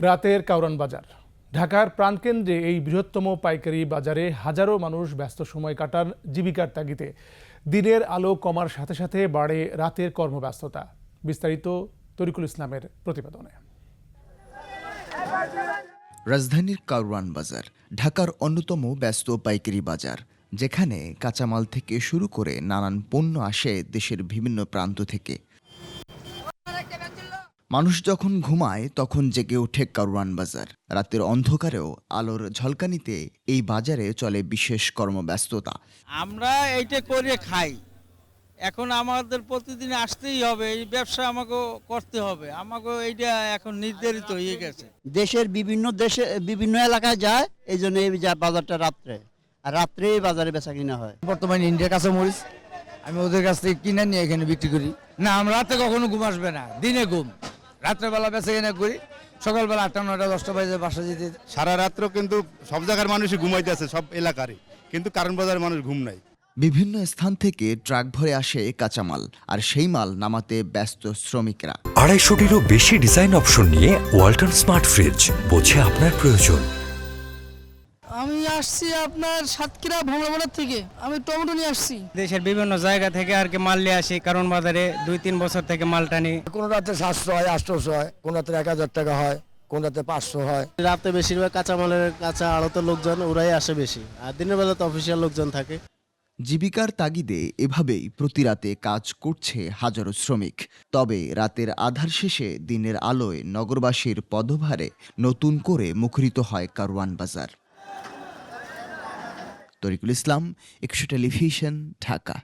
রাতের কাউরান বাজার। ঢাকার প্রাণকেন্দ্রে এই বৃহত্তম পাইকারি বাজারে হাজারো মানুষ ব্যস্ত সময় কাটান জীবিকার তাগিদে। দিনের আলো কমার সাথে সাথে বাড়ে রাতের কর্মব্যস্ততা। বিস্তারিত তরিকুল ইসলামের প্রতিবেদনে। রাজধানীর কারওয়ান বাজার, ঢাকার অন্যতম ব্যস্ত পাইকারি বাজার, যেখানে কাঁচামাল থেকে শুরু করে নানান পণ্য আসে দেশের বিভিন্ন প্রান্ত থেকে। মানুষ যখন ঘুমায় তখন জেগে ওঠে কারওয়ান বাজার। রাতের অন্ধকারেও আলোর ঝলকানিতে এই বাজারে চলে বিশেষ কর্মব্যস্ততা। আমরা এইটা করে খাই। এখন আমাদের প্রতিদিন আসতেই হবে এই ব্যবসা আমাকে করতে হবে। আমাকে এইটা এখন নির্ধারিত হয়ে গেছে। দেশের বিভিন্ন দেশে বিভিন্ন এলাকায় যায় এই জন্য এই বাজারটা রাত্রে। আর রাত্রে এই বাজারে বেচা কিনা হয়। বর্তমানে ইন্ডিয়ার কাছে মরিচ আমি ওদের কাছ থেকে কিনে নিয়ে এখানে বিক্রি করি। না আমরা রাতে কখনো ঘুম আসবে না দিনে ঘুম। রাত্রেবেলা বেঁচে এনে করি সকালবেলা আটটা নটা দশটা বাজে বাসা যেতে। সারা রাত্র কিন্তু সব জায়গার মানুষই ঘুমাইতে আছে সব এলাকারই। কিন্তু কারণ বাজারের মানুষ ঘুম নাই। বিভিন্ন স্থান থেকে ট্রাক ভরে আসে কাঁচামাল আর সেই মাল নামাতে ব্যস্ত শ্রমিকরা। আড়াইশোটিরও বেশি ডিজাইন অপশন নিয়ে ওয়াল্টন স্মার্ট ফ্রিজ বোঝে আপনার প্রয়োজন। আমি আসছি আপনার সাতক্ষীরা ভ্রমণের থেকে। আমি টমেটো নিয়ে আসছি। দেশের বিভিন্ন জায়গা থেকে আর কি মাল নিয়ে আসি কারণ বাজারে দুই তিন বছর থেকে মাল টানি। কোনো রাতে সাতশো হয় আটশোশো হয় কোন রাতে এক হাজার টাকা হয় কোন রাতে পাঁচশো হয়। রাতে বেশিরভাগ কাঁচামালের কাঁচা আড়তের লোকজন ওরাই আসে বেশি আর দিনের বেলা তো অফিসিয়াল লোকজন থাকে। জীবিকার তাগিদে এভাবেই প্রতি রাতে কাজ করছে হাজারো শ্রমিক। তবে রাতের আধার শেষে দিনের আলোয় নগরবাসীর পদভারে নতুন করে মুখরিত হয় কারওয়ান বাজার। তরিকুল ইসলাম একশো টেলিভিশন ঢাকা।